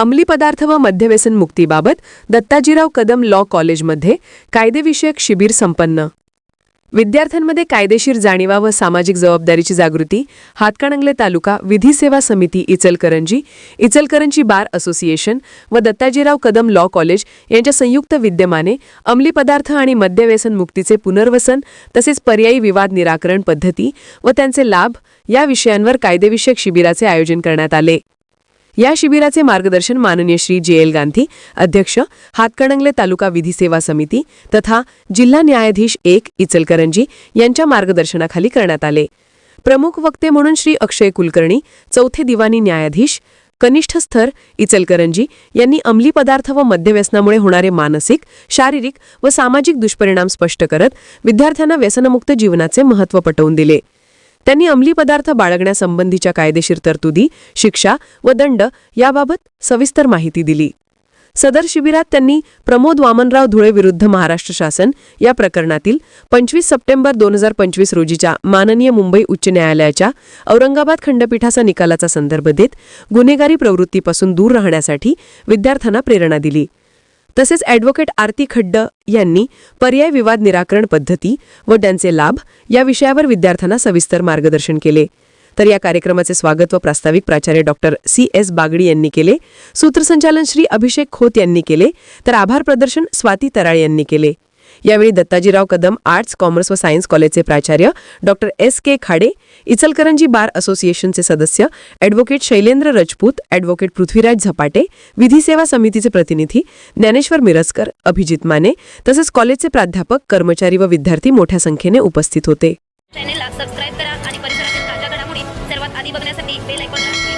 अंमली पदार्थ व मद्यव्यसन मुक्तीबाबत दत्ताजीराव कदम लॉ कॉलेजमध्ये कायदेविषयक शिबिर संपन्न. विद्यार्थ्यांमध्ये कायदेशीर जाणीवा व सामाजिक जबाबदारीची जागृती हातकणंगले तालुका विधी सेवा समिती इचलकरंजी इचलकरंजी बार असोसिएशन व दत्ताजीराव कदम लॉ कॉलेज यांच्या संयुक्त विद्यमाने अंमली पदार्थ आणि मद्यव्यसन मुक्तीचे पुनर्वसन तसेच पर्यायी विवाद निराकरण पद्धती व त्यांचे लाभ या विषयांवर कायदेविषयक शिबिराचे आयोजन करण्यात आले. या शिबिराचे मार्गदर्शन माननीय श्री जे एल गांधी अध्यक्ष हातकणंगले तालुका विधी सेवा समिती तथा जिल्हा न्यायाधीश एक इचलकरंजी यांच्या मार्गदर्शनाखाली करण्यात आले. प्रमुख वक्ते म्हणून श्री अक्षय कुलकर्णी चौथे दिवाणी न्यायाधीश कनिष्ठ स्तर इचलकरंजी यांनी अंमली पदार्थ व मद्यव्यसनामुळे होणारे मानसिक शारीरिक व सामाजिक दुष्परिणाम स्पष्ट करत विद्यार्थ्यांना व्यसनमुक्त जीवनाचे महत्त्व पटवून दिले. त्यांनी अंमली पदार्थ बाळगण्यासंबंधीच्या कायदेशीर तरतुदी शिक्षा व दंड याबाबत सविस्तर माहिती दिली. सदर शिबिरात त्यांनी प्रमोद वामनराव धुळे विरुद्ध महाराष्ट्र शासन या प्रकरणातील पंचवीस सप्टेंबर दोन हजार पंचवीस रोजीच्या माननीय मुंबई उच्च न्यायालयाच्या औरंगाबाद खंडपीठाचा निकालाचा संदर्भ देत गुन्हेगारी प्रवृत्तीपासून दूर राहण्यासाठी विद्यार्थ्यांना प्रेरणा दिली. तसेच ॲडव्होकेट आरती खड्ड यांनी पर्याय विवाद निराकरण पद्धती व त्यांचे लाभ या विषयावर विद्यार्थ्यांना सविस्तर मार्गदर्शन केले. तर या कार्यक्रमाचे स्वागत व प्रास्ताविक प्राचार्य डॉक्टर सी एस बागडी यांनी केले. सूत्रसंचालन श्री अभिषेक खोत यांनी केले. तर आभार प्रदर्शन स्वाती तराळ यांनी केले. यावेळी दत्ताजीराव कदम आर्ट्स कॉमर्स व सायन्स कॉलेजचे प्राचार्य doctor S. K. Khade Ichalkaranji bar असोसिएशनचे सदस्य ॲडव्होकेट शैलेंद्र रजपूत ॲडव्होकेट पृथ्वीराज झपाटे विधी सेवा समितीचे प्रतिनिधी ज्ञानेश्वर मिरजकर अभिजित माने तसेच कॉलेजचे प्राध्यापक कर्मचारी व विद्यार्थी मोठ्या संख्येने उपस्थित होते. चॅनेलला सबस्क्राईब करा आणि परिसरातील ताज्या घडामोडी सर्वात आधी बघण्यासाठी बेल ऐकून